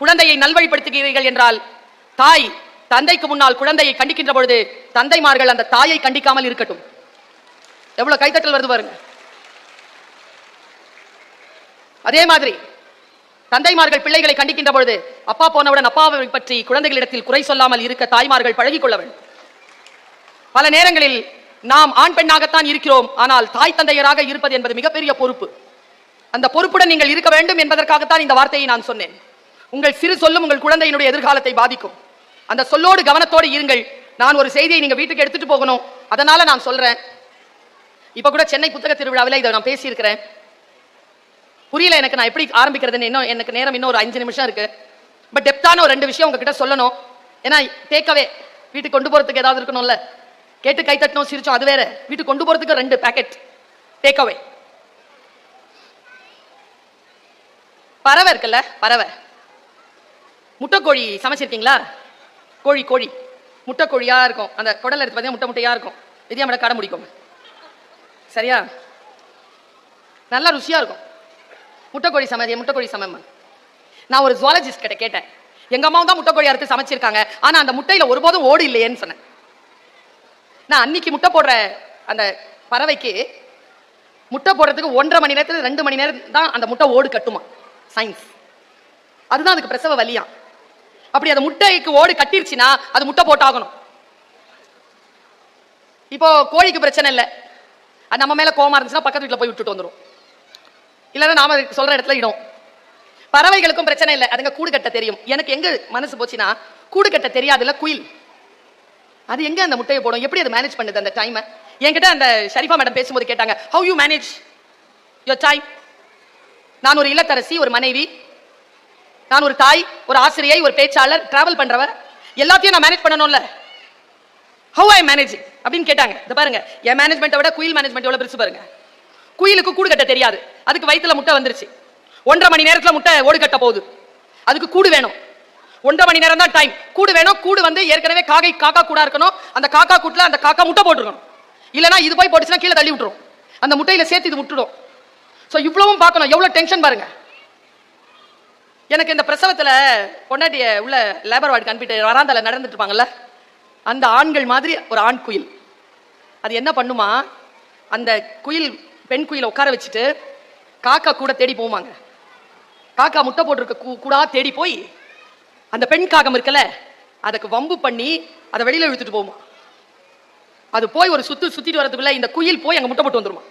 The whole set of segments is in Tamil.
குழந்தையை நல்வழிப்படுத்துகிறீர்கள் என்றால் தாய் தந்தைக்கு முன்னால் குழந்தையை கண்டிக்கின்ற பொழுது தந்தைமார்கள் அந்த தாயை கண்டிக்காமல் இருக்கட்டும். எவ்வளவு கைத்தட்டல் வருது பாருங்க. அதே மாதிரி தந்தைமார்கள் பிள்ளைகளை கண்டிக்கின்ற பொழுது அப்பா போனவுடன் அப்பாவை பற்றி குழந்தைகளிடத்தில் குறை சொல்லாமல் இருக்க தாய்மார்கள் பழகிக் கொள்ள வேண்டும். பல நேரங்களில் நாம் ஆண் பெண்ணாகத்தான் இருக்கிறோம் ஆனால் தாய் தந்தையராக இருப்பது என்பது மிகப்பெரிய பொறுப்பு. அந்த பொறுப்புடன் நீங்கள் இருக்க வேண்டும் என்பதற்காகத்தான் இந்த வார்த்தையை நான் சொன்னேன். உங்கள் சிறு சொல்லும் உங்கள் குழந்தையினுடைய எதிர்காலத்தை பாதிக்கும். அந்த சொல்லோடு கவனத்தோடு இருங்கள். நான் ஒரு செய்தியை நீங்கள் வீட்டுக்கு எடுத்துட்டு போகணும். அதனால நான் சொல்றேன். இப்போ கூட சென்னை புத்தக திருவிழாவில் இதை நான் பேசியிருக்கிறேன். புரியல எனக்கு நான் எப்படி ஆரம்பிக்கிறதுன்னு இன்னும் எனக்கு நேரம் இன்னும் ஒரு அஞ்சு நிமிஷம் இருக்கு. பட் டெப்தான ஒரு ரெண்டு விஷயம் உங்ககிட்ட சொல்லணும். ஏன்னா டேக்கவே வீட்டுக்கு கொண்டு போறதுக்கு ஏதாவது இருக்கணும்ல. கேட்டு கை தட்டணும் சிரிச்சோம் அது வேற. வீட்டுக்கு கொண்டு போறதுக்கு ரெண்டு பேக்கெட் டேக்அவே பறவை இருக்குல்ல பறவை. முட்டைக்கோழி சமைச்சிருக்கீங்களா? கோழி கோழி. முட்டைக்கோழியாக இருக்கும். அந்த குடல் எடுத்து பார்த்தீங்கன்னா முட்டை முட்டையாக இருக்கும். விதியா கடை முடிக்கும். சரியா? நல்லா ருசியாக இருக்கும். முட்டைக்கோழி சமைதி முட்டைக்கோழி சமைமா நான் ஒரு ஜுவாலஜிஸ்ட் கிட்ட கேட்டேன். எங்கள் அம்மாவும் தான் முட்டைக்கோழி அறுத்து சமைச்சிருக்காங்க. ஆனால் அந்த முட்டையில் ஒருபோதும் ஓடு இல்லையேன்னு சொன்னேன். நான் அன்னைக்கு முட்டை போடுற அந்த பறவைக்கு முட்டை போடுறதுக்கு ஒன்றரை மணி நேரத்தில் ரெண்டு மணி நேரம் தான் அந்த முட்டை ஓடு கட்டுமா? சயின்ஸ் அதுதான் அதுக்கு பிரசவ வலியா அப்படி அந்த முட்டைக்கு ஓடு கட்டிருச்சுன்னா அது முட்டை போட்டாகணும். இப்போ கோழிக்கு பிரச்சனை இல்லை. அது நம்ம மேல கோவமா இருந்துச்சுன்னா பக்கத்து வீட்டுல போய் விட்டுட்டு வந்துரும். இல்லைன்னா நாம சொல்ற இடத்துல இடும். பறவைகளுக்கும் பிரச்சனை இல்லை. அதுங்க கூடு கட்ட தெரியும். எனக்கு எங்க மனசு போச்சுன்னா கூடு கட்ட தெரியாதுல்ல குயில். அது எங்க அந்த முட்டையை போடும்? எப்படி அது மேனேஜ் பண்ணுது அந்த டைமை என்கிட்ட அந்த ஷரிஃபா மேடம் பேசும்போது கேட்டாங்க how you manage your time நான் ஒரு இல்லத்தரசி ஒரு மனைவி. நான் ஒரு தாய் ஒரு ஆசிரியை ஒரு பேச்சாளர் டிராவல் பண்றவர். எல்லாத்தையும் நான் மேனேஜ் பண்ணணும்ல. ஹவு ஐ மேனேஜ் அப்படின்னு கேட்டாங்க. இந்த பாருங்க. என் மேனேஜ்மெண்ட்டை விட குயில் மேனேஜ்மெண்ட் எவ்வளோ பெருசு பாருங்க. குயிலுக்கு கூடு கட்ட தெரியாது. அதுக்கு வயித்துல முட்டை வந்துருச்சு. ஒன்றரை மணி நேரத்துல முட்டை ஓடு கட்ட போகுது. அதுக்கு கூடு வேணும். ஒன்றரை மணி நேரம் தான் டைம் கூடு வேணும். கூடு வந்து ஏற்கனவே காகை காக்கா கூடா இருக்கணும். அந்த காக்கா கூட்டில் அந்த காக்கா முட்டை போட்டுருக்கணும். இல்லைன்னா இது போய் போட்டுச்சுன்னா கீழே தள்ளி விட்டுரும். அந்த முட்டையில் சேர்த்து இது விட்டுடும். ஸோ இவ்வளவும் பார்க்கணும். எவ்வளவு டென்ஷன் பாருங்க. எனக்கு இந்த பிரசவத்தில் பொண்டாட்டிய உள்ள லேபர் வார்டுக்கு அனுப்பிட்டு வராந்தால நடந்துட்டு இருப்பாங்கல்ல அந்த ஆண்கள் மாதிரி ஒரு ஆண் குயில். அது என்ன பண்ணுமா அந்த குயில் பெண் குயிலை உட்கார வச்சுட்டு காக்கா கூட தேடி போவாங்க காக்கா முட்டை போட்டிருக்க கூ- கூடா தேடி போய் அந்த பெண் காகம் இருக்கல அதுக்கு வம்பு பண்ணி அதை வெளியில் இழுத்துட்டு போகுமா. அது போய் ஒரு சுத்து சுத்திட்டு வரதுக்குள்ள இந்த குயில் போய் அங்கே முட்டை போட்டு வந்துருமா.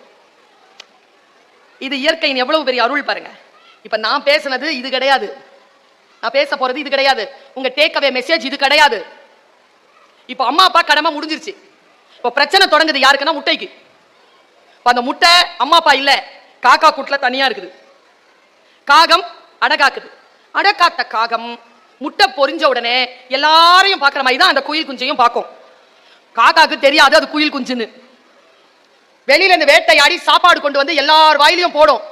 இது இயற்கையின் எவ்வளவு பெரிய அருள் பாருங்க. இப்போ நான் பேசுனது இது கிடையாது. நான் பேச போறது இது கிடையாது. உங்க டேக் அவே மெசேஜ் இது கிடையாது. இப்போ அம்மா அப்பா கடமை முடிஞ்சிருச்சு. இப்போ பிரச்சனை தொடங்குது யாருக்குன்னா முட்டைக்கு. இப்போ அந்த முட்டை அம்மா அப்பா இல்ல. காக்கா கூட்டில் தனியா இருக்குது. காகம் அடகாக்குது. அடகாத்த காகம் முட்டை பொரிஞ்ச உடனே எல்லாரையும் பார்க்குற மாதிரி தான் அந்த குயில் குஞ்சையும் பார்க்கும். காக்காக்கு தெரியாது அது குயில் குஞ்சுன்னு. வெளியில இருந்து வேட்டையாடி சாப்பாடு கொண்டு வந்து எல்லார் வாயிலையும் போடும்.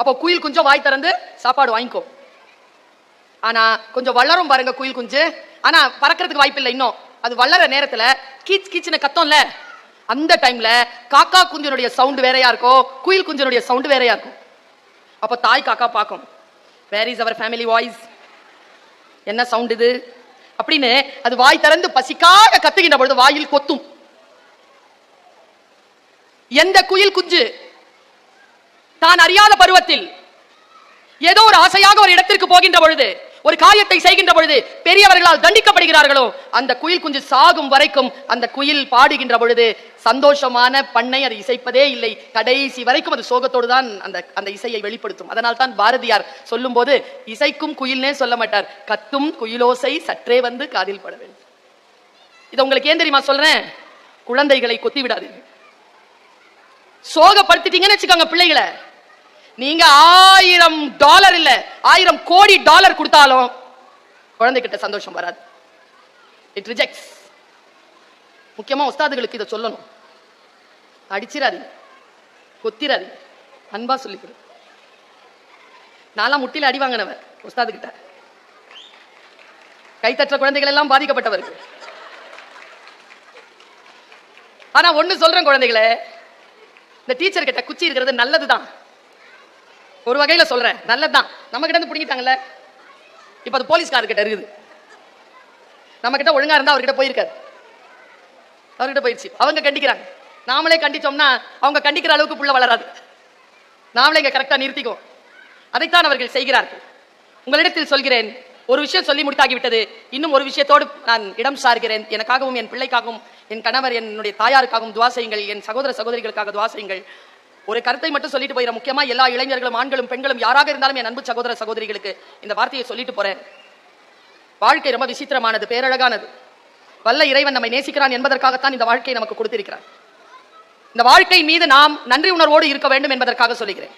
அப்போ குயில் குஞ்சம் வாய் திறந்து சாப்பாடு வாங்கிக்கும் ஆனா கொஞ்சம் வளரும் பாருங்க குயில் குஞ்சு. ஆனா பறக்கிறதுக்கு வாய்ப்பு இல்லை இன்னும். அது வளர நேரத்துல கீச் கீச்சுன்னு கத்தோம்ல. அந்த டைம்ல காக்கா குஞ்சினுடைய சவுண்டு வேறையா இருக்கும் குயில் குஞ்சினுடைய சவுண்டு வேறையா இருக்கும். அப்போ தாய் காக்கா பார்க்கும். Where is our family voice என்ன சவுண்ட் இது? அப்படின்னு அது வாய் திறந்து பசிக்காக கத்துகின்ற பொழுது வாயில் கொத்தும். எந்த குயில் குஞ்சு நான் அறியாத பருவத்தில் ஏதோ ஒரு ஆசையாக ஒரு இடத்திற்கு போகின்ற பொழுது ஒரு காரியத்தை செய்கின்ற பொழுது பெரியவர்களால் தண்டிக்கப்படுகிறார்களோ அந்த குயில் குஞ்சு சாகும் வரைக்கும் அந்த குயில் பாடுகின்ற பொழுது சந்தோஷமான பண்ணை அது இசைப்பதே இல்லை. கடைசி வரைக்கும் அது சோகத்தோடு தான் அந்த அந்த இசையை வெளிப்படுத்தும். அதனால் தான் பாரதியார் சொல்லும்போது இசைக்கும் குயில்னே சொல்ல மாட்டார். கத்தும் குயிலோசை சற்றே வந்து காதில் பட வேண்டும். இதை உங்களுக்கு ஏன் தெரியுமா சொல்றேன்? குழந்தைகளை கொத்தி விடாதீங்க சோகப்படுத்திட்டீங்கன்னு வச்சுக்கோங்க பிள்ளைகளை. நீங்க ஆயிரம் டாலர் இல்ல ஆயிரம் கோடி டாலர் கொடுத்தாலும் குழந்தைகிட்ட சந்தோஷம் வராது. இட் ரிஜெக்ட்ஸ் முக்கியமா உஸ்தாதுகளுக்கு இதை சொல்லணும். அடிச்சிடாதீங்க கொத்திராதீங்க அன்பா சொல்லிக் கொடு நான்லாம் முட்டில அடி வாங்கினவன் உஸ்தாது கிட்ட கைத்தற்ற குழந்தைகள் எல்லாம் பாதிக்கப்பட்டவர்கள். ஆனா ஒண்ணு சொல்றேன் குழந்தைகளே இந்த டீச்சர் கிட்ட குச்சி இருக்கிறது நல்லதுதான். ஒரு வகையில சொல்றேன். நல்லதுதான். நம்ம கிட்ட இருந்து பிடிங்கிட்டாங்கல்ல? இப்போ அது போலீஸ்காரர்கிட்ட இருக்குது. நம்ம கிட்ட ஒழுங்கா இருந்தா அவர்கிட்ட போயிருக்காரு அவர்கிட்ட போயிடுச்சு அவங்க கண்டிக்கிறாங்க. நாமளே கண்டிச்சோம்னா அவங்க கண்டிக்கிற அளவுக்கு புள்ள வளராது. நாமளே இங்க கரெக்டா நிறுத்திக்கும் அதைத்தான் அவர்கள் செய்கிறார்கள். உங்களிடத்தில் சொல்கிறேன் ஒரு விஷயம் சொல்லி முடித்தாகிவிட்டது. இன்னும் ஒரு விஷயத்தோடு நான் இடம் சார்கிறேன். எனக்காகவும் என் பிள்ளைக்காகவும் என் கணவர் என்னுடைய தாயாருக்காகவும் துவா செய்யுங்கள். என் சகோதர சகோதரிகளுக்காக துவா செய்யுங்கள். ஒரு கருத்தை மட்டும் சொல்லிட்டு போயிட முக்கியமா எல்லா இளைஞர்களும் ஆண்களும் பெண்களும் யாராக இருந்தாலும் என் அன்பு சகோதர சகோதரிகளுக்கு இந்த வார்த்தையை சொல்லிட்டு போறேன். வாழ்க்கை ரொம்ப விசித்திரமானது பேரழகானது. வல்ல இறைவன் நம்மை நேசிக்கிறான் என்பதற்காகத்தான் இந்த வாழ்க்கையை நமக்கு கொடுத்திருக்கிறார். இந்த வாழ்க்கை மீது நாம் நன்றி உணர்வோடு இருக்க வேண்டும் என்பதற்காக சொல்லுகிறேன்.